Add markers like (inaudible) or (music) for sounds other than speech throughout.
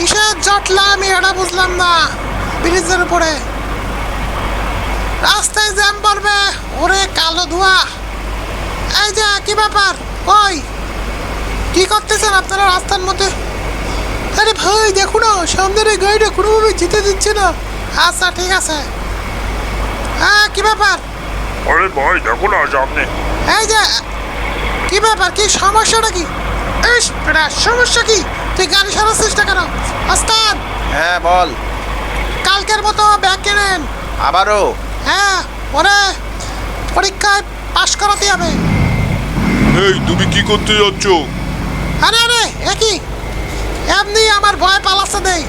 কিসের জটলা? আমি এটা বুঝলাম না। ব্রিজের উপরে। রাস্তায় জ্যাম পড়বে। ওরে কালো ধোয়া। এই যে কি ব্যাপার? কই? কি করতেছেন আপনারা রাস্তার মধ্যে? আরে ভাই দেখো না সামনের এই গাড়িটা কোনোভাবে যেতে দিচ্ছে না। আচ্ছা ঠিক আছে। হ্যাঁ কি ব্যাপার? আরে ভাই দেখো না সামনে এই যে কি ব্যাপার? কি সমস্যাটা কি? ইস সমস্যা কি? তুই গাড়ি সারাচ্ছিস না কেন ওস্তাদ হ্যাঁ বল। কালকের মতো ব্যাগ কেনেন আবারও? হ্যাঁ ওরে পরীক্ষায় পাশ করাতে হবে। এই তুমি কি করতে যাচ্ছ? আরে আরে একই এমনি আমার ভয় পালাচ্ছে দেই।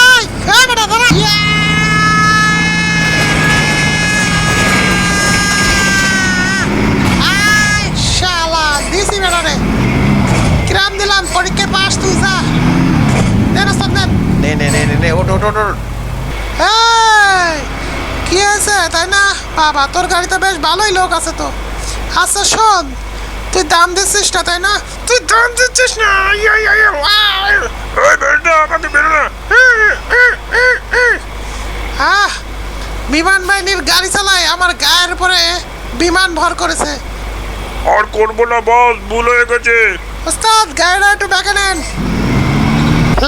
এই এই বেটা দাঁড়া। নে ওঠ ওঠ ওঠ। কি হয়েছে? তাই না? বাবা তোর গাড়িতে বেশ ভালোই লোক আছে তো। আচ্ছা শোন তুই দাম দিচ্ছিস না তাই না? তুই দাম দিচ্ছিস না আহ বিমান বাহিনীর গাড়ি চালায় আমার গায়ের উপরে বিমান ভর করেছে। আর করব না বস ভুল হয়ে গেছে। ওস্তাদ গাড়িটা একটু ব্যাকে নেন।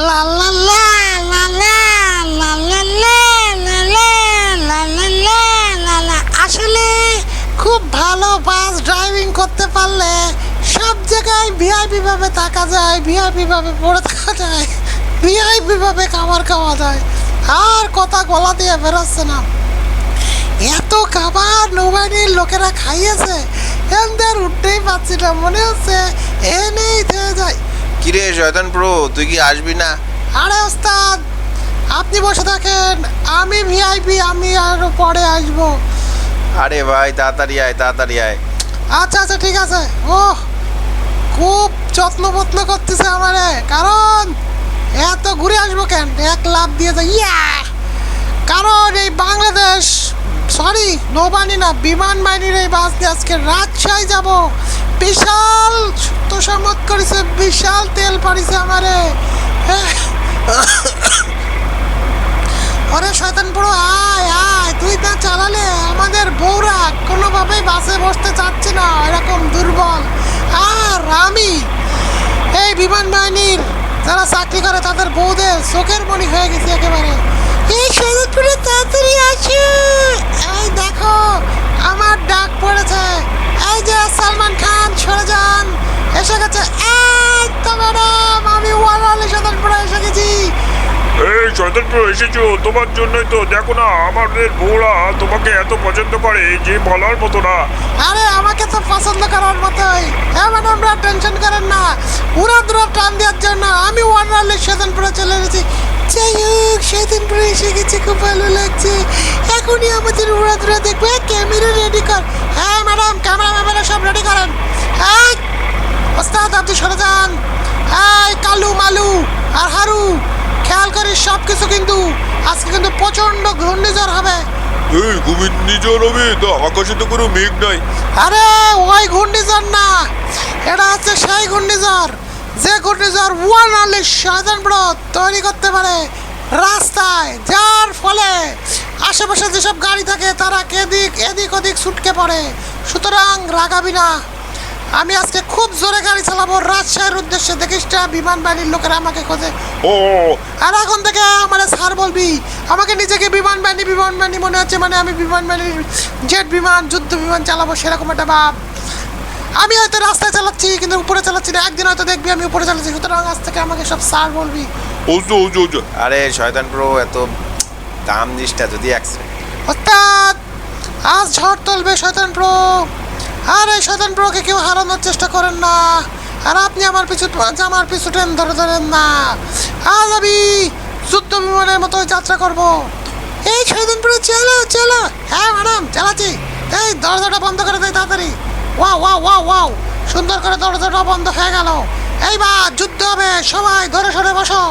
লা লা লা। আসলে খুব ভালো বাস ড্রাইভিং করতে পারলে সব জায়গায় ভিআইপি ভাবে থাকা যায় ভিআইপি ভাবে পড়ে থাকা যায় ভিআইপি ভাবে খাবার খাওয়া যায়। আর কথা গলা দিয়ে বেরোচ্ছে না। এত খাবার নৌবাহিনীর লোকেরা খাইয়েছে এদের উঠতেই পারছি না মনে হচ্ছে এনেই থেকে যায়। কিরে শয়তান প্রো তুই কি আসবি না? আরে ওস্তাদ আপনি বসে থাকেন। আমি ভিআইপি আমি আরও পরে আসব। আরে ভাই তাড়াতাড়ি আয় তাড়াতাড়ি আয়। আচ্ছা আচ্ছা ঠিক আছে। ও খুব যত্ন বত্ন করতেছে আমারে। কারণ এত ঘুরে আসব কেন? এক লাভ দিয়ে যাই ইয়া! কারণ এই বাংলাদেশ সরি নৌবাহিনী না বিমান বাহিনীর এই বাস দিয়ে আজকে রাজশাহী যাব। বিশাল তোষামত করেছে বিশাল তেল পাড়িছে আমারে। হ্যাঁ। ওরে শয়তান পুরো, আয় আয়, তুই না চালালে আমাদের বউরা কোনোভাবেই বাসে বসতে চাচ্ছে না, এরকম দুর্বল। আর আমি, এই বিমান বাহিনীর যারা চাকরি করে তাদের বউদের চোখের মণি হয়ে গেছে একেবারে। এই শরীরপুরে তাড়াতাড়ি আসো এই দেখো, আমার ডাক পড়েছে। এই যে সালমান খান, সরে যান। এসে গেছে। এই তো ম্যাডাম, আমি ওয়ারালি শতানপুরে এসে গেছি। এই শয়তানপুর এসেছ, তোমার জন্যই তো। দেখো না, আমাদের বউরা তোমাকে এত পছন্দ করে যে বলার মতো না। আরে, আমাকে তো পছন্দ করার মতোই। হ্যাঁ ম্যাডাম টেনশন করেন না। উড়া দুরা টান দেওয়ার জন্য আমি ওয়ানরালে সেদিনপুরে চলে এসেছি। যাই হোক, সেদিনপুরে এসে গেছে, খুব ভালো লাগছে। এখনই আমাদের উড়া দুরা দেখবে। ক্যামেরা রেডি কর। হ্যাঁ ম্যাডাম ক্যামেরা ম্যামেরা সব রেডি করেন। হ্যাঁ ওস্তাদ, আপনি সরে যান। এই, কালু, মালু আর হারু। খেয়াল করিস সব কিছু কিন্তু আজকে কিন্তু প্রচণ্ড ঘূর্ণিঝড় হবে। এই নিজর হবে তো আকাশে তো কোনো মেঘ নাই। আরে ওই ঘূর্ণিঝড় না। এটা হচ্ছে সেই ঘূর্ণিঝড়। যে ঘূর্ণিঝড় ওয়ান অনলি ব্রত তৈরি করতে পারে রাস্তায়। যার ফলে আশেপাশে যেসব গাড়ি থাকে তারা কেদিক এদিক ওদিক ছুটকে পড়ে। সুতরাং রাগাবি না। আমি আজকে খুব জোরে গাড়ি চালাবো রাজশাহীর উদ্দেশ্যে। দেখিস না বিমান বাহিনীর লোকেরা আমাকে খোঁজে। ও। আর এখন থেকে আমার স্যার বলবি আমাকে নিজেকে বিমান বাহিনী বিমান বাহিনী মনে হচ্ছে মানে আমি বিমান বাহিনীর জেট বিমান যুদ্ধ বিমান চালাবো সেরকম একটা ভাব। আমি হয়তো রাস্তায় চালাচ্ছি কিন্তু উপরে চালাচ্ছি না। একদিন হয়তো দেখবি আমি উপরে চালাচ্ছি। সুতরাং আজ থেকে আমাকে সব স্যার বলবি। ওজো ওজো ওজো। আরে শয়তান প্রো এত দাম দিস না যদি অ্যাক্সিডেন্ট অর্থাৎ আজ ঝড় তুলবে শয়তান প্রো আর এই শয়তান প্রোকে কেউ হারানোর চেষ্টা করেন না। আর আপনি আমার পিছু আমার পিছু ট্রেন ধরে ধরেন না। আজ আমি যুদ্ধ বিমানের মতো যাত্রা করব। এই শয়তান প্রো চলো চলো। হ্যাঁ ম্যাডাম, চালাচ্ছি। এই দরজাটা বন্ধ করে দেয় তাড়াতাড়ি। ওয়াও ওয়া ওয়াও ওয়াও। সুন্দর করে দরজাটা বন্ধ হয়ে গেল। এইবার যুদ্ধ হবে। সবাই ধরে সরে বসো।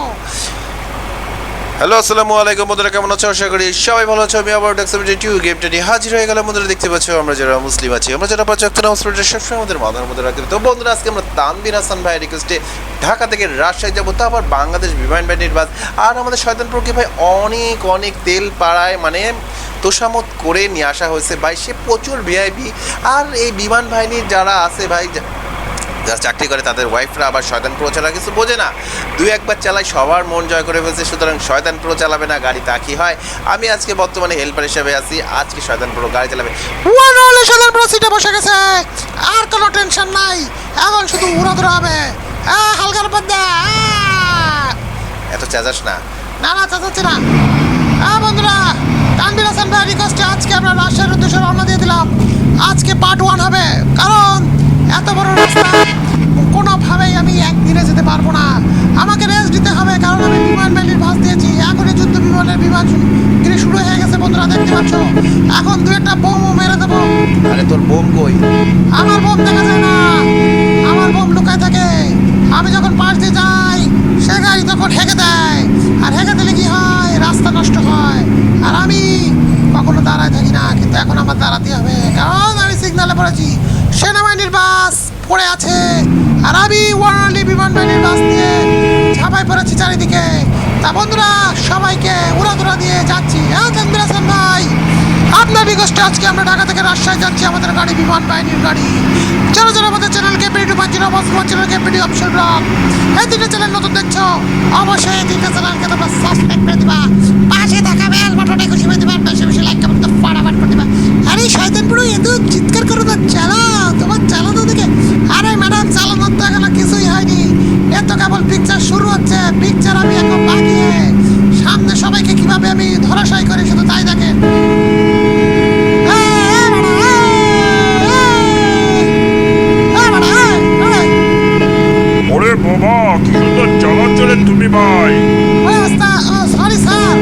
হ্যালো, আসসালামু আলাইকুম। বন্ধুরা, কেমন আছো? আশা করি সবাই ভালো আছো। আমি আবার ডেক্সিমিটি টু গেমটা নিয়ে হাজির হয়ে গেলাম। বন্ধুরা, দেখতে পাচ্ছ, আমরা যারা মুসলিম আছি, আমরা যারা পাচ্ছি নামাজ পড়তে সবসময় আমাদের মাথার মধ্যে রাখি তো বন্ধুরা, আজকে আমরা তানবির হাসান ভাই রিকোয়েস্টে ঢাকা থেকে রাজশাহী যাব। তো আবার বাংলাদেশ বিমান বাহিনীর বাস আর আমাদের শয়তানপুরকে ভাই অনেক অনেক তেল পাড়ায় মানে তোষামত করে নিয়ে আসা হয়েছে। ভাই, সে প্রচুর ভিআইপি আর এই বিমান বাহিনীর যারা আছে ভাই যারা চাকরি করে তাদের ওয়াইফরা আবার শয়তান প্রো ছাড়া কিছু বোঝে না। দুই একবার চালায় সবার মন জয় করে ফেলছে সুতরাং শয়তান প্রো চালাবে না গাড়ি তা কি হয়? আমি আজকে বর্তমানে হেল্পার হিসেবে আছি আজকে শয়তান প্রো গাড়ি চালাবে। সাধারণ পুরো সিটে বসে গেছে। আর কোনো টেনশন নাই। এখন শুধু উড়াধুরা হবে। হালকার মধ্যে। এত চেঁচাস না। না না চাচাচ্ছি না। বন্ধুরা তানবির হাসান ভাই রিকোয়েস্টে আজকে আমরা রাজশাহীর উদ্দেশ্যে রওনা দিয়ে দিলাম। আজকে পার্ট ওয়ান হবে। কারণ এত বড় রাস্তা আমি একদিনে যেতে পারব না। আমাকে রেস্ট দিতে হবে কারণ আমি বিমান বাহিনীর ভাস দিয়েছি। এখনই যুদ্ধ বিমানের বিমান শুরু হয়ে গেছে বন্ধুরা দেখতে পাচ্ছ? এখন দু একটা বোমও মেরে দেবো। আরে তোর বোম কই? আমার বোম দেখা যায় না। আমার বোম লুকায় থাকে। আমি যখন পাশ দিয়ে যাই সে গাড়ি তখন হেগে দেয়। আর হেগে দিলে কি হয়? রাস্তা নষ্ট হয়। আর আমি কখনো দাঁড়ায় থাকি না, কিন্তু এখন আমার দাঁড়াতে হবে। কারণ আমি সিগনালে পড়েছি। সেনাবাহিনীর বাস পড়ে আছে। আর আমি ওয়ার্লি বিমান বাস নিয়ে ঝাঁপাই পড়েছি চারিদিকে। তা বন্ধুরা, সবাইকে উড়াধুরা দিয়ে যাচ্ছি। হ্যাঁ ভাই। আপনার রিকোয়েস্টে আজকে আমরা ঢাকা থেকে রাজশাহী যাচ্ছি, আমাদের গাড়ি, বিমান, বাহিনীর গাড়ি। যারা যারা আমাদের চ্যানেলকে ভিডিও পাচ্ছি না অবশ্যই চ্যানেলকে ভিডিও অপশন রাখ এই তিনটে চ্যানেল নতুন দেখছ? অবশ্যই এই তিনটে চ্যানেলকে তোমরা সাবস্ক্রাইব করে দিবা। পাশে থাকা বেল বাটনে খুশি করে দিবা বেশি বেশি লাইক কমেন্ট তো ফাটাফাট করে দিবা। আরে, শয়তান পুরো এত চিৎকার করো না চালাও তোমার চালানো দেখে আরে ম্যাডাম চালানোর তো এখনও কিছুই হয়নি। এ তো কেবল পিকচার শুরু হচ্ছে। পিকচার আমি এখন বাকিয়ে সামনে সবাইকে কীভাবে আমি ধরাশায়ী করি শুধু সরি স্যার।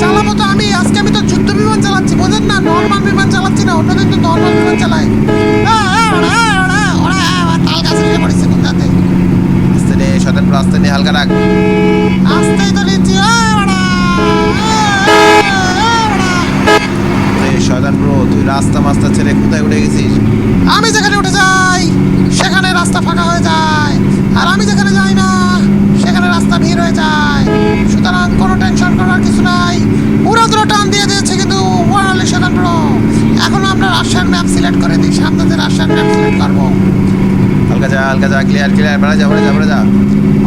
চালাবো তো আমি। আজকে আমি তো যুদ্ধ বিমান চালাচ্ছি, বোঝেন না? নর্মাল বিমান চালাচ্ছি না অন্যদিন তো নর্মাল বিমান চালাই যা ক্লিয়ার ক্লিয়ার বেড়া যা বেড়া যা বেড়া যা।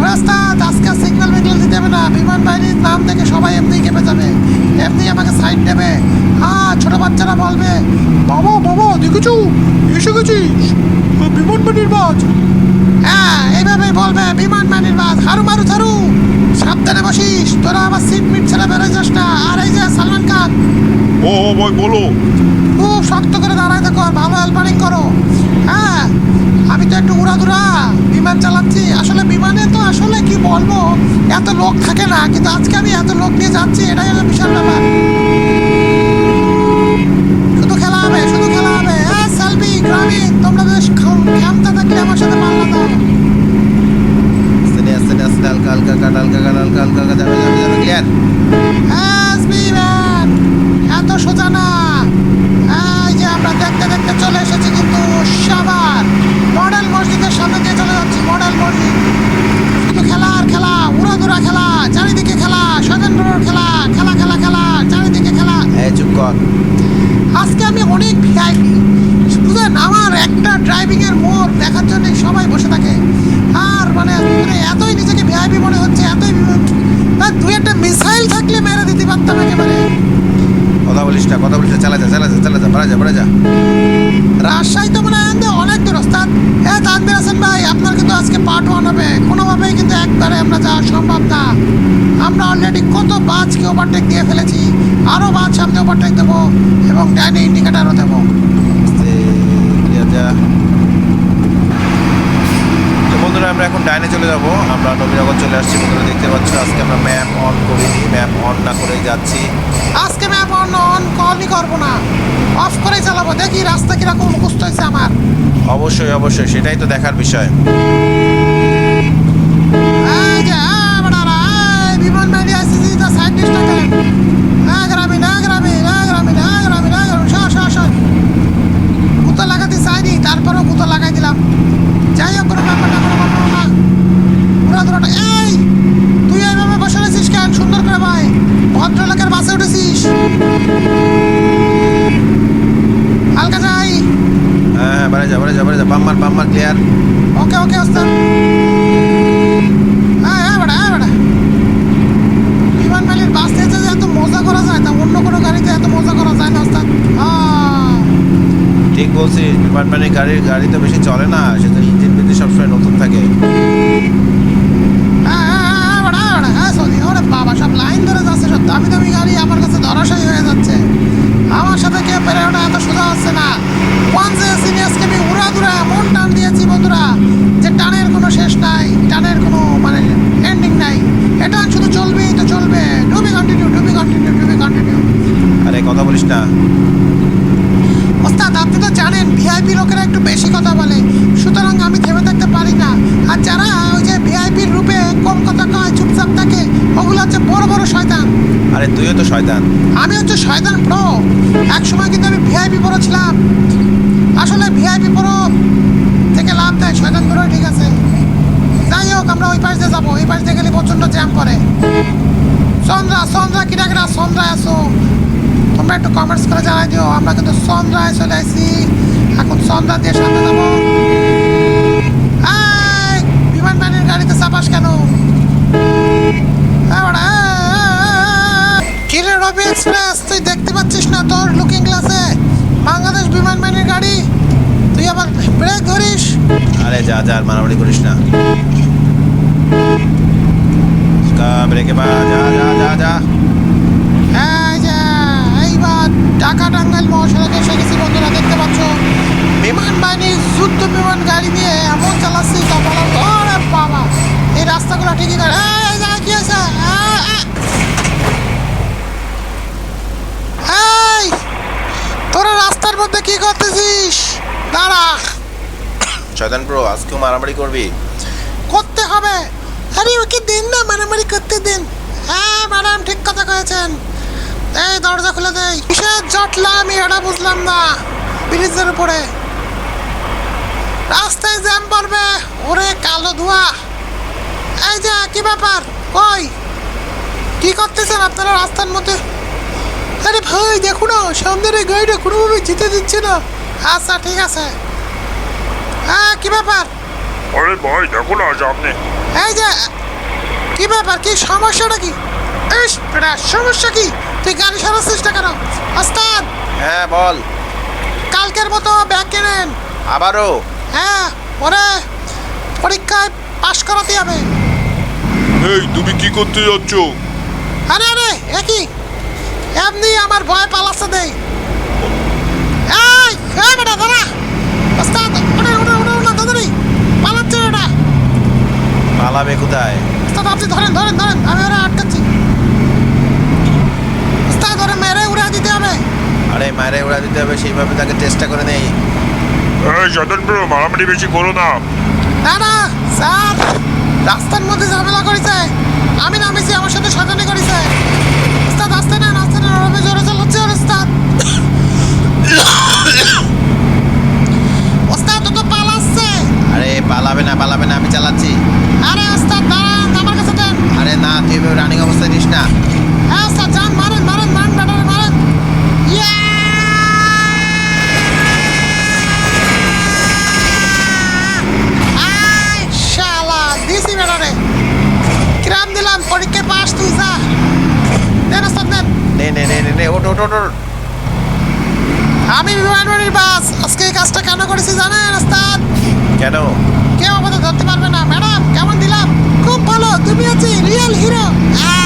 রাস্তা আজকে সিগন্যাল মিগন্যাল দিতে হবে না। বিমান বাহিনীর নাম দেখে সবাই এমনি কেঁপে যাবে। এমনি আমাকে সাইড নেবে। হ্যাঁ ছোট বাচ্চারা বলবে বাবা বাবা দেখেছ? এসে গেছিস বিমান বাহিনীর বাস হ্যাঁ এইভাবে বলবে বিমান বাহিনীর বাস হারু মারু ছাড়ু সাবধানে বসিস। তোরা আবার সিট মিট ছেড়ে বেরোয় যাস না। আর এই যে সালমান খান। ও ভাই বলো। খুব শক্ত করে দাঁড়ায় থাকো আর ভালো হেল্পারিং করো। হ্যাঁ আমি তো একটু উড়াদুরা বিমান চালাচ্ছি। আসলে বিমানে তো আসলে কি বলব? এত লোক থাকে না কিন্তু আজকে আমি এত লোক নিয়ে যাচ্ছি এটাই হলো বিশাল ব্যাপার। শুধু খেলা হবে শুধু খেলা হবে। হ্যাঁ সেলফি গ্রামীণ তোমরা বেশ ক্ষমতা থাকলে আমার সাথে পাল্লা দাও। আস্তে আস্তে হালকা হালকা কাট হালকা কাট হালকা হালকা হালকা যাবে যাবে যাবে ক্লিয়ার এত সোজা না। এই যে আমরা দেখতে দেখতে চলে এসেছি কিন্তু সাবার মডেল মসজিদের সামনে দিয়ে চলে যাচ্ছি মডেল মসজিদ। শুধু খেলা আর খেলা উড়াদুরা খেলা চারিদিকে খেলা স্বতন্ত্র খেলা খেলা খেলা খেলা চারিদিকে খেলা। এই চুপ কর। আজকে আমি অনেক ভিআইপি বুঝলেন আমার একটা ড্রাইভিং এর মোড় দেখার জন্য বলিস না কথা বলিস না চালা যা চালা যা চালা যা বাড়া যা বাড়া যা। রাজশাহী তো মনে হয় অনেক দূর ওস্তাদ। হ্যাঁ তানবির হাসান ভাই আপনার কিন্তু আজকে পার্ট ওয়ান হবে। কোনোভাবেই কিন্তু একবারে আমরা যাওয়া সম্ভব না। আমরা অলরেডি কত বাসকে ওভারটেক দিয়ে ফেলেছি। আরও বাস সামনে ওভারটেক দেবো এবং ডাইনে ইন্ডিকেটারও দেবো। যা। আমরা এখন ডাইনে চলে যাব। আমরা নবীনগর চলে আসছি। বন্ধুরা দেখতে পাচ্ছ আজকে আমরা ম্যাপ অন করিনি। ম্যাপ অন না করেই যাচ্ছি। আজকে ম্যাপ অন অন কলই করব না। অফ করে চালাবো। দেখি রাস্তা কীরকম মুখস্থ হয়েছে আমার। অবশ্যই অবশ্যই সেটাই তো দেখার বিষয়। বিমান বাহিনী আসছে সাইড বাম্মার বাম্মার ক্লিয়ার ওকে ওকে ওস্তাদ হ্যাঁ হ্যাঁ বেটা হ্যাঁ বেটা বিমান বাহিনীর বাস থেকে যে এত মজা করা যায় তা অন্য কোনো গাড়িতে এত মজা করা যায় না ওস্তাদ আহ, ঠিক বিমান মানে গাড়ির গাড়ি তো বেশি চলে না সেটা ইঞ্জিন বিদ্যুৎ সবসময় নতুন থাকে হ্যাঁ, হ্যাঁ, হ্যাঁ, বেটা, হ্যাঁ, বেটা, হ্যাঁ, সৌদি, ওরে বাবা, সব লাইন ধরে যাচ্ছে, সব দামি দামি গাড়ি আমার কাছে ধরাশায়ী হয়ে যাচ্ছে। আমার সাথে কেউ পেরে ওঠা এত সোজা হচ্ছে না ওয়ানসে সিনিয়র্সকে আমি উড়া দুরা এমন টান দিয়েছি বন্ধুরা যে টানের কোনো শেষ নাই টানের কোনো মানে এন্ডিং নাই এটা শুধু চলবেই তো চলবে ডুবি কন্টিনিউ ডুবি কন্টিনিউ ডুবি কন্টিনিউ আরে কথা বলিস না ওস্তাদ আপনি তো জানেন ভিআইপি লোকেরা একটু বেশি কথা বলে সুতরাং আমি থেমে থাকতে পারি না আর যারা ওই যে ভিআইপির রূপে কম কথা কয় চুপচাপ থাকে ওগুলো হচ্ছে বড় বড় শয়তান আরে তুইও তো শয়তান। আমি হচ্ছে শয়তান প্রো এক সময় কিন্তু আমি ভিআইপি প্রো ছিলাম। আসলে ভিআইপি প্রো থেকে লাভ দেয় শয়তান প্রো ঠিক আছে? যাই হোক, আমরা ওই পাশ দিয়ে যাব। এই পাশ দিয়ে গেলে প্রচণ্ড জ্যাম করে। সন্ধ্যা সন্ধ্যা কিরা কিরা সন্ধ্যা আসো। তোমরা একটু কমেন্টস করে জানাই দিও। আমরা কিন্তু সন্ধ্যায় চলে আসি এখন সন্ধ্যা দিয়ে সামনে যাব। বিমান বাহিনীর গাড়িতে চাপাস কেন? এই। কিরে রবি এক্সপ্রেস তুই দেখতে পাচ্ছিস না তোর লুকিং গ্লাসে বাংলাদেশ বিমান বাহিনীর গাড়ি? তুই আবার ব্রেক ধরিস? আরে যা যা আর মারামারি করিস না। ব্রেকে বা যা যা যা যা। এই যে এইবার ঢাকা টাঙ্গাইল মহাসড়কে এসে গেছি বন্ধুরা দেখতে পাচ্ছ? বিমান বাহিনীর যুদ্ধ বিমান গাড়ি নিয়ে এমন চালাচ্ছি তা বলার বাবা এই রাস্তাগুলো ঠিকই করে এই যে কি আছে এই তোরা রাস্তার মধ্যে কি করতেছিস? দাঁড়া। শয়তান প্রো আজকেও মারামারি করবি। করতে হবে। আরে ওকে দিন না মারামারি করতে দিন। হ্যাঁ ম্যাডাম ঠিক কথা কয়েছেন। এই দরজা খুলে দেই। কিসের জটলা আমি এটা বুঝলাম না। ব্রিজের উপরে। রাস্তায় জ্যাম পড়বে। ওরে কালো ধোয়া। এই যে কি ব্যাপার? ওই কি করতেছেন আপনারা রাস্তার মধ্যে? আরে ভাই দেখো না সামনের এই গাড়িটা কোনোভাবে যেতে দিচ্ছে না। আচ্ছা ঠিক আছে। হ্যাঁ কি ব্যাপার? আরে ভাই দেখো না সামনে। এই যে কি ব্যাপার কি সমস্যাটা কি? ইস বেটা সমস্যা কি? তুই গাড়ি সারাচ্ছিস না কেন ওস্তাদ হ্যাঁ বল। কালকের মতো ব্যাগ কেনেন আবারও? হ্যাঁ ওরে পরীক্ষায় পাশ করাতে হবে। এই তুমি কি করতে যাচ্ছ? আরে আরে একই এমনি আমার ভয় পালাচ্ছে দেই। এই এই বেটা দাঁড়া। ওস্তাদ ওটা ওটা ওটা ওটা দাদারি পালাচ্ছে ওটা পালাবে কোথায়? ওস্তাদ আপনি ধরেন ধরেন ধরেন আমি ওরা আটকাচ্ছি। ওস্তাদ ওরা মেরে উড়া দিতে হবে। আরে মায়েরা উড়া দিতে হবে সেইভাবে তাকে চেষ্টা করে নেই। এই শয়তান প্রো মারামারি বেশি করো না। না না স্যার রাস্তার মধ্যে ঝামেলা করেছে। আমি নামেছি আমার সাথে সাজানি করেছে ওস্তাদ আসতে নেন আসতে নেন ওরা জোরে চালাচ্ছে ওর ওস্তাদ ওস্তাদ ও তো পালাচ্ছে আরে পালাবে না পালাবে না আমি চালাচ্ছি। আরে ওস্তাদ দাঁড়ান আমার কাছে দেন আরে না তুই এভাবে রানিং অবস্থায় নিস না। হ্যাঁ ওস্তাদ যান মারেন মারেন মারেন ব্যাটারে মারেন। শালা দিছি ব্যাটারে। কিরাম দিলাম পরীক্ষায় পাস তুই যা। দেন ওস্তাদ দেন। নে নে নে নে ওঠ ওঠ ওঠ। আমি বিমানবাড়ির বাস। আজকে এই কাজটা কেন করেছি জানেন ওস্তাদ? কেন? কেউ আমাদের ধরতে পারবে না। ম্যাডাম কেমন দিলাম? খুব ভালো তুমি আছি রিয়েল হিরো। গুড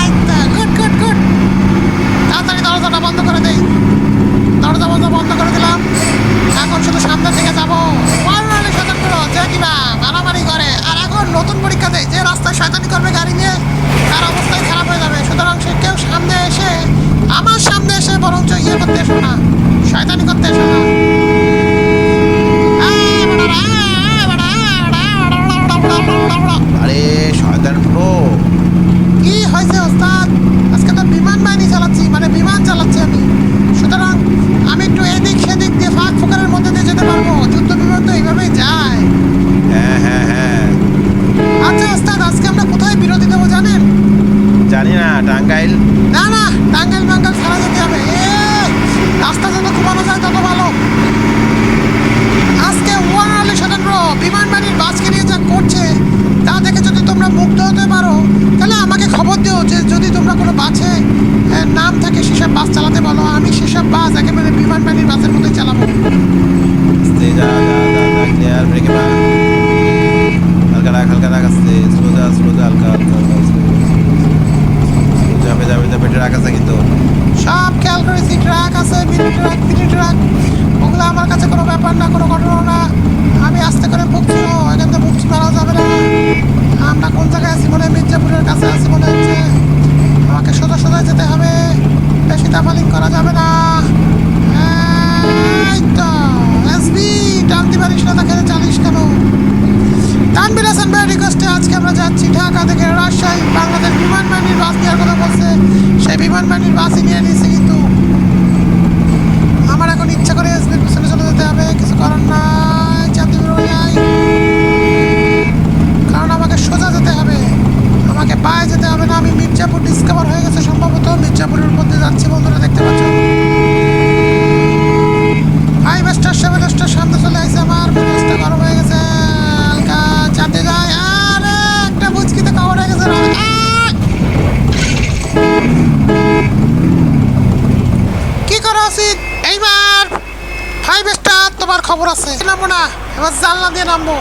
দিয়ে নামবো।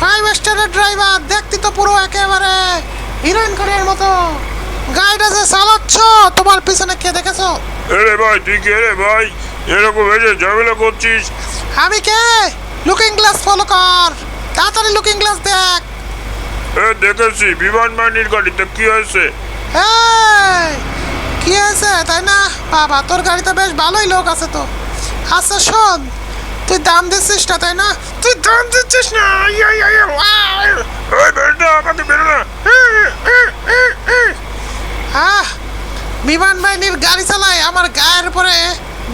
ফাইভ স্টারের ড্রাইভার দেখতে তো পুরো একেবারে হিরোইন করের মতো। গাড়িটা যে চালাচ্ছ তোমার পিছনে কে দেখেছ? এরে ভাই তুই কে রে ভাই? এরকম এসে ঝামেলা করছিস? আমি কে? লুকিং গ্লাস ফলো কর। তাড়াতাড়ি লুকিং গ্লাস দেখ। এ দেখেছি বিমান বাহিনীর গাড়িতে কি হয়েছে? এই, কি হয়েছে? তাই না? বাবা তোর গাড়িতে বেশ ভালোই লোক আছে তো। আচ্ছা শোন তুই দাম দিচ্ছিস না তাই না? তুই দাম দিচ্ছিস না আহ বিমান বাহিনীর গাড়ি চালায় আমার গায়ের উপরে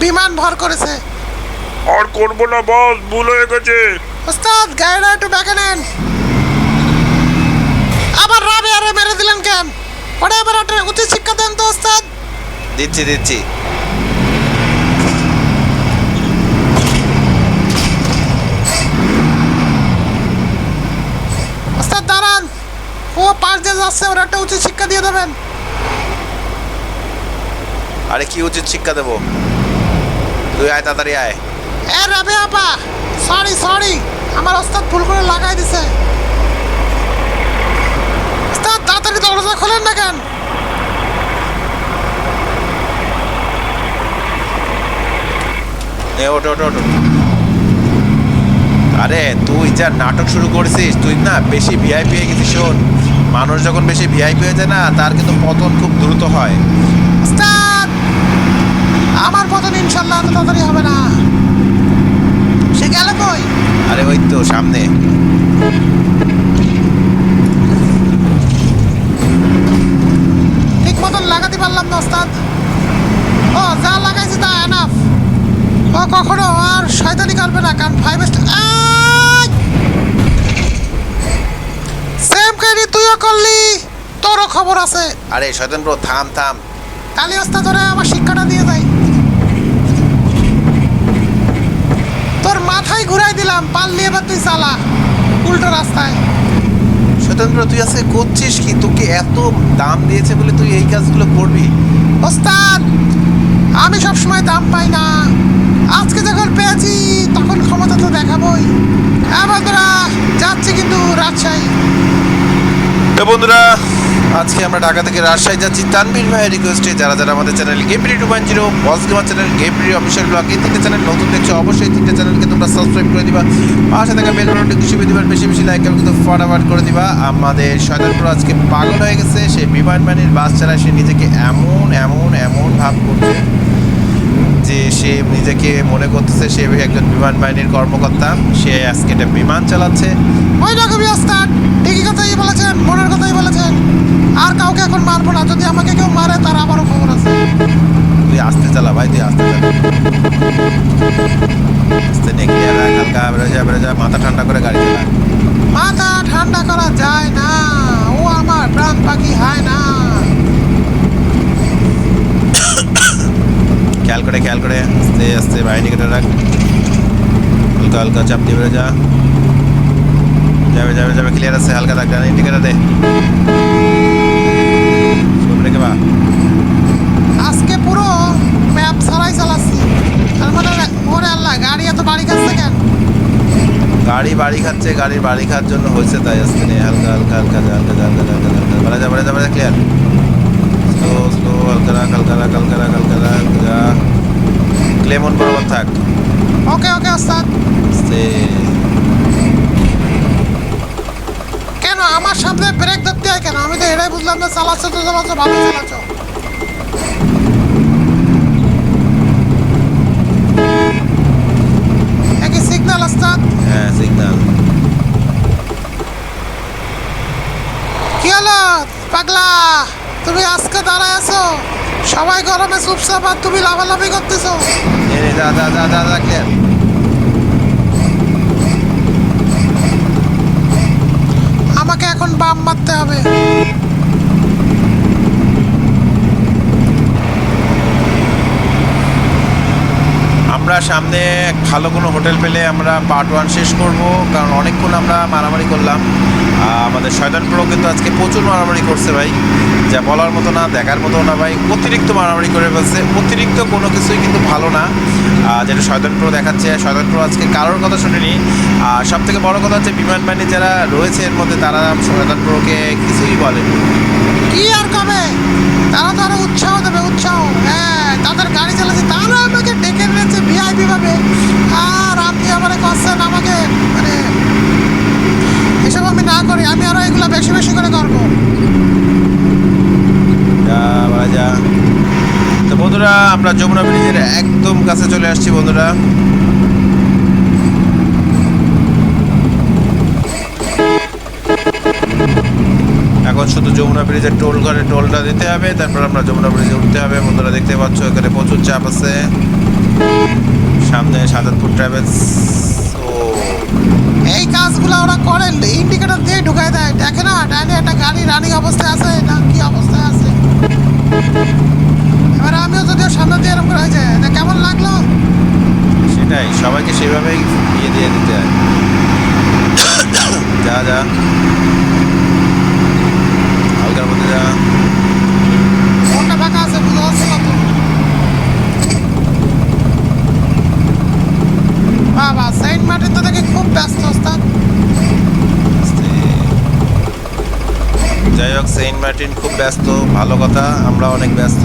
বিমান ভর করেছে। আর করব না বস ভুল হয়ে গেছে। ওস্তাদ গাড়িটা একটু ব্যাকে নেন। আবার রাবে আরে মেরে দিলেন কেন? ওটা এবার একটা উচিত শিক্ষা দেন তো ওস্তাদ। দিচ্ছি দিচ্ছি। দাঁড়ান। ও পাশ দিয়ে যাচ্ছে ওরা একটা উচিত শিক্ষা দিয়ে দেবেন। আরে কি উচিত শিক্ষা দেবো? তুই আয় তাড়াতাড়ি আয়। এ রাবে আপা সরি সরি আমার ওস্তাদ ভুল করে লাগাই দিছে। ওস্তাদ তাড়াতাড়ি দরজা খোলেন না কেন? ওটো ওটো ওটো আরে তুই যা নাটক শুরু করেছিস তুই না বেশি ভিআইপি হয়ে গেছিস শোন। মানুষ যখন বেশি ভিআইপি হয়ে যায় না তার কিন্তু পতন খুব দ্রুত হয়। আমার পতন ইনশাল্লাহ এত তাড়াতাড়ি হবে না। সে গেল কই? আরে ওই তো সামনে। ঠিক মতন লাগাতে পারলাম না ওস্তাদ। ও যা লাগাইছি তা এনাফ ও কখনো আর শয়তানি করবে না কারণ ফাইভ স্টার সেম কাহিনী তুইও করলি তোরও খবর আছে। আরে শয়তান ব্রো থাম থাম। কালি ওস্তাদ ওরে আমার শিক্ষাটা দিয়ে দেয়। তোর মাথায় ঘুরাই দিলাম পারলি এবার তুই চালা উল্টো রাস্তায়। শয়তান ব্রো তুই আজকে করছিস কি? তোকে এত দাম দিয়েছে বলে তুই এই কাজগুলো করবি? ওস্তাদ আমি সবসময় দাম পাই না। আজকে যখন পেয়েছি, তখন ক্ষমতা তো দেখাবই। হ্যাঁ বন্ধুরা, যাচ্ছি কিন্তু রাজশাহী। তো বন্ধুরা, আজকে আমরা ঢাকা থেকে রাজশাহী যাচ্ছি। তানবীর ভাইয়ের রিকোয়েস্টে যারা যারা আমাদের channel game PD two point zero boss gamer channel game PD official blog এই তিনটে চ্যানেল নতুন দেখছ, অবশ্যই তিনটে চ্যানেলকে তোমরা সাবস্ক্রাইব করে দিবা। পাশে থাকা বেল বাটনটি খুশি দিবার, বেশি বেশি লাইক এবং কিন্তু ফটাফট করে দিবা। আমাদের শয়তানপুর আজকে পাগল হয়ে গেছে, সে বিমান বাহিনীর বাস চালায়, সে নিজেকে এমন এমন এমন ভাব করছে। সে নিজেকে মনে করতেছে সে একজন বিমান বাহিনীর কর্মকর্তা। সে আজকে একটা বিমান চালাচ্ছে। ওই রকমই ওস্তাদ ঠিকই কথাই বলেছেন মনের কথাই বলেছেন। আর কাউকে এখন মারবো না। যদি আমাকে কেউ মারে তার আবারও খবর আছে। তুই আসতে চালা ভাই তুই আসতে চালা। আস্তে নেকি হালকা বেরো যা মাথা ঠান্ডা করে গাড়ি চালা। মাথা ঠান্ডা করা যায় না। ও আমার প্রাণ পাখি হয় না। খেয়াল করে খেয়াল করে আস্তে আস্তে বাহিনী কেটে রাখ হালকা হালকা চাপ দিয়ে বেরো যা যাবে যাবে যাবে ক্লিয়ার আছে হালকা রাখ ডান ইন্ডিকেটার দে রেখে বা আজকে পুরো ম্যাপ ছাড়াই চালাচ্ছি তার মানে ওরে আল্লাহ গাড়ি এত বাড়ি কাছে কেন গাড়ি বাড়ি খাচ্ছে গাড়ি বাড়ি খাওয়ার জন্য হয়েছে তাই আজকে হালকা হালকা হালকা হালকা হালকা হালকা হালকা বাড়া যা বাড়া যা বাড়া ক্লিয়ার রাখ হালকা রাখ যা। ক্লেমন বরাবর থাক। ওকে ওকে ওস্তাদ। কেন আমার সামনে ব্রেক ধরতে হয় কেন? আমি তো এটাই বুঝলাম না চালাচ্ছ তো চালাচ্ছ ভালো চালাচ্ছ। ওস্তাদ? হ্যাঁ সিগন্যাল কি হলো? পাগলা। তুমি আজকে দাঁড়ায় আছো? সবাই গরমে চুপচাপ আর তুমি লাভালাভি করতেছো। দাদা দাদা যা যা যা যা যা ক্লিয়ার আমাকে এখন বাম মারতে হবে আমরা সামনে ভালো কোনো হোটেল পেলে আমরা পার্ট ওয়ান শেষ করব, কারণ অনেকক্ষণ আমরা মারামারি করলাম। আমাদের শয়তান প্রো কিন্তু আজকে প্রচুর মারামারি করছে ভাই। যা বলার মতো না, দেখার মতো না ভাই। অতিরিক্ত মারামারি করে ফেলছে। অতিরিক্ত কোনো কিছুই কিন্তু ভালো না। যেটা শয়তান প্রো দেখাচ্ছে শয়তান প্রো আজকে কারোর কথা শুনিনি। আর সব থেকে বড় কথা হচ্ছে বিমান বাহিনী যারা রয়েছে এর মধ্যে, তারা শয়তান প্রোকে কিছুই বলেনি কি আর কবে? তারা তো আরও উৎসাহ দেবে, উৎসাহ। হ্যাঁ তাদের গাড়ি চালাচ্ছে তারা আমাকে নিয়েছে আর আপনি আমার করছেন আমাকে মানে এসব আমি না করি, আমি আরও এগুলো বেশি বেশি করে করব। তো বন্ধুরা, আমরা যমুনা ব্রিজের একদম কাছে চলে আসছি, বন্ধুরা। এখন শুধু যমুনা ব্রিজের টোল করে টোলটা দিতে হবে, তারপর আমরা যমুনা ব্রিজে উঠতে হবে। বন্ধুরা, দেখতে পাচ্ছ, এখানে প্রচুর চাপ আছে। সামনে সাজাদপুর ট্রাভেলস ও। এই কাজগুলো ওরা করেন ইন্ডিকেটর দিয়ে ঢুকাই দেয়। দেখে না ডাইনে একটা গাড়ি রানিং অবস্থায় আছে। না কি অবস্থায় আছে? এবার আমিও যদিও সামনে দিয়ে এরকম করে হয়েছে কেমন লাগল? সেটাই সবাইকে সেভাবেই ইয়ে দিয়ে দিতে হয়। (coughs) যা যা। হালকার মধ্যে যা কোনটা ফাঁকা আছে বুঝতে পারছি না তো বাবা সেন্ট তো দেখি খুব ব্যস্ত ওস্তাদ যাই হোক সেন্ট মার্টিন খুব ব্যস্ত ভালো কথা আমরা অনেক ব্যস্ত।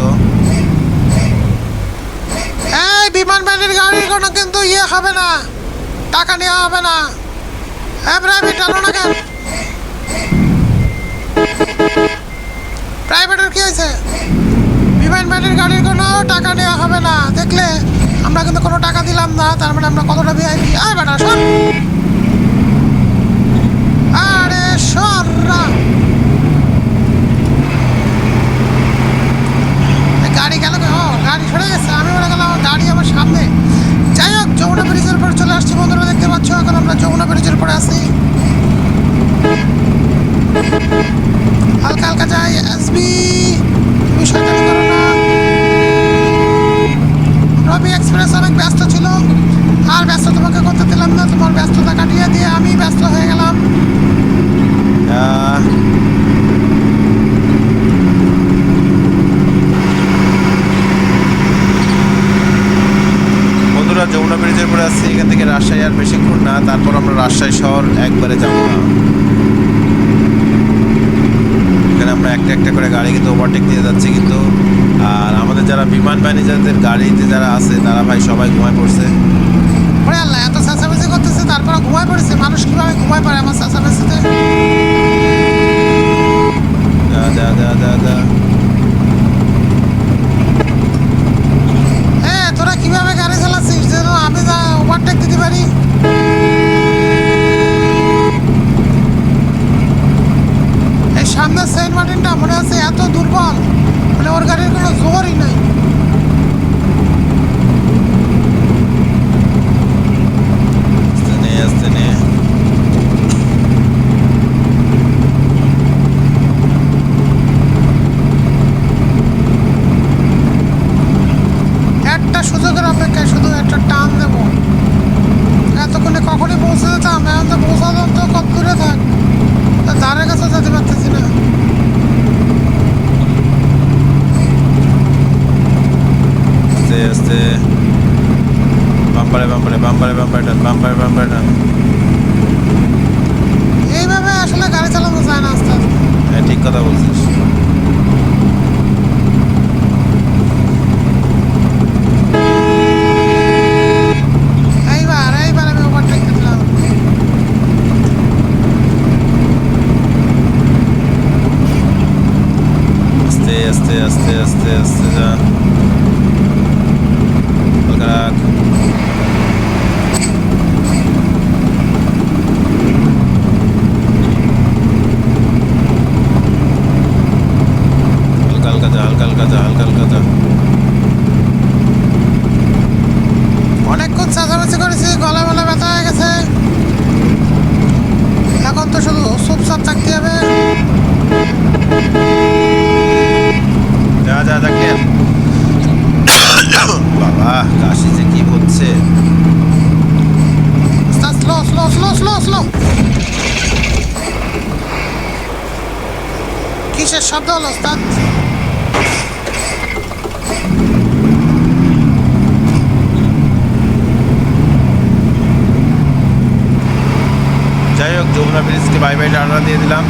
এই বিমান বাহিনীর গাড়ির কোনো কিন্তু ইয়ে হবে না টাকা নেওয়া হবে না। হ্যাঁ প্রাইভেট আনো না কেন? প্রাইভেটের কি হয়েছে? বিমান বাহিনীর গাড়ির কোনো টাকা নেওয়া হবে না দেখলে? আমরা কিন্তু কোনো টাকা দিলাম না, তার মানে আমরা কতটা ভিআইপি আয় বেটা সর আরে সর না। গাড়ি গেল? ও, গাড়ি সরে গেছে। আমি মনে গেলাম গাড়ি আমার সামনে। যাই হোক, যমুনা ব্রিজের উপর চলে আসছি বন্ধুরা, দেখতে পাচ্ছ? এখন আমরা যমুনা ব্রিজের উপরে আছি। হালকা হালকা যাই এসবি তুমি রবি এক্সপ্রেস অনেক ব্যস্ত ছিল। আর ব্যস্ত তোমাকে করতে দিলাম না, তোমার ব্যস্ততা কাটিয়ে দিয়ে আমি ব্যস্ত হয়ে গেলাম। বন্ধুরা, যমুনা ব্রিজের পরে আসছি। এখান থেকে রাজশাহী আর বেশিক্ষণ না, তারপর আমরা রাজশাহী শহর একবারে যাব। না এখানে আমরা একটা একটা করে গাড়ি কিন্তু ওভারটেক দিয়ে যাচ্ছি কিন্তু আর আমাদের যারা বিমান বাহিনী যাদের গাড়িতে যারা আছে তারা ভাই সবাই ঘুমায় পড়ছে। ওরে আল্লাহ এত চেঁচামেচি করতেছে তারপরে ঘুমায় পড়েছে? মানুষ কীভাবে ঘুমায় পড়ে আমার চেঁচামেচিতে? হ্যাঁ তোরা কীভাবে গাড়ি চালাচ্ছিস যেন আমি ওভারটেক দিতে পারি? এই সামনের সেন্ট মার্টিনটা মনে হচ্ছে এত দুর্বল। মানে ওর গাড়ির কোনো জোরই নাই আস্তে নে আস্তে নে একটা সুযোগের অপেক্ষায় শুধু একটা টান দেবো এতক্ষণে কখনই পৌঁছে যেতাম এখন তো পৌঁছাতাম তো কত দূরে থাক তা ধারে কাছে যেতে পারতেছি না আস্তে আস্তে বাম্পারে বাম্পারে বাম্পারে বাম্পারে টান বাম্পারে বাম্পারে টান কথা বলছিস এইবার এইবার আমি ওভারটেক দিলাম আস্তে আস্তে আস্তে আস্তে আস্তে যা হালকা রাখ হালকা হালকা যা হালকা হালকা যা হালকা হালকা যা অনেকক্ষণ চেঁচামেচি করেছি গলা বলা ব্যথা হয়ে গেছে এখন তো শুধু চুপচাপ থাকতে হবে যা যা যা ক্লিয়ার বাবা কাশি যে কি হচ্ছে slow slow slow slow slow শব্দ হলো যাই হোক যমুনা ব্রিজকে বাই বাই টাটা দিয়ে দিলাম।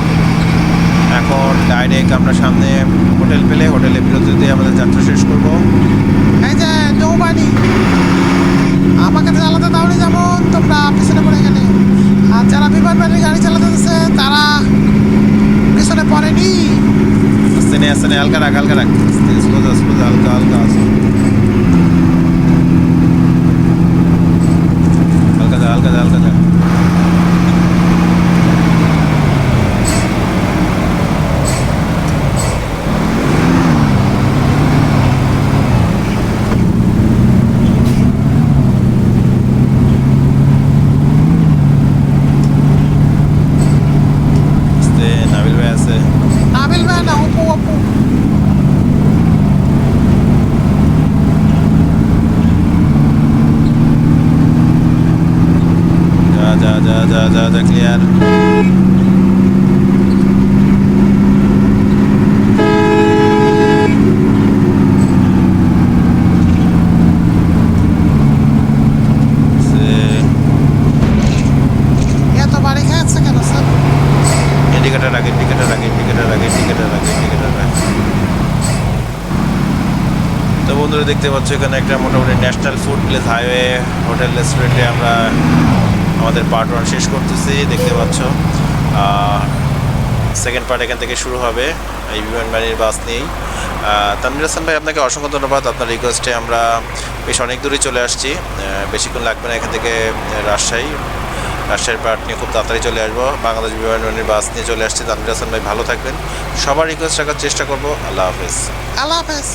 এখন ডাইরেক্ট আমরা সামনে হোটেল পেলে হোটেলে বিরতি দিয়ে আমাদের যাত্রা শেষ করব এই যে নৌবাণী আমাকে চালাতে দাওনি যেমন তোমরা পিছনে পড়ে গেলে আর যারা বিমান বাহিনীর গাড়ি চালাতে দিচ্ছে তারা পিছনে পড়েনি আস্তে নে আস্তে নে হালকা রাখ হালকা রাখ স্লো যা স্লো যা হালকা হালকা আস্তে। হালকা যা হালকা যা হালকা যা আস্তে নাবিল ভাই আছে নাবিল ভাই না অপু অপু যা যা যা যা ক্লিয়ার ইন্ডিকেটার আগে ইন্ডিকেটার আগে ইন্ডিকেটার আগে ইন্ডিকেটার আগে ইন্ডিকেটার আগে। তো বন্ধুরা দেখতে পাচ্ছ এখানে একটা মোটামুটি national food place highway hotel রেস্টুরেন্টে আমরা আমাদের পার্ট ওয়ান শেষ করতেছি দেখতে পাচ্ছ। সেকেন্ড পার্ট এখান থেকে শুরু হবে। এই বিমান বাহিনীর বাস নিয়েই। আহ, তানভীর হাসান ভাই আপনাকে অসংখ্য ধন্যবাদ। আপনার রিকোয়েস্টে আমরা বেশ অনেক দূরে চলে আসছি। বেশিক্ষণ লাগবে না এখান থেকে রাজশাহী। রাজশাহীর পার্ট নিয়ে খুব তাড়াতাড়ি চলে আসব। বাংলাদেশ বিমান বাহিনীর বাস নিয়ে চলে আসছি। তানভীর হাসান ভাই ভালো থাকবেন। সবার রিকোয়েস্ট রাখার চেষ্টা করব। আল্লাহ হাফেজ। আল্লাহ হাফেজ।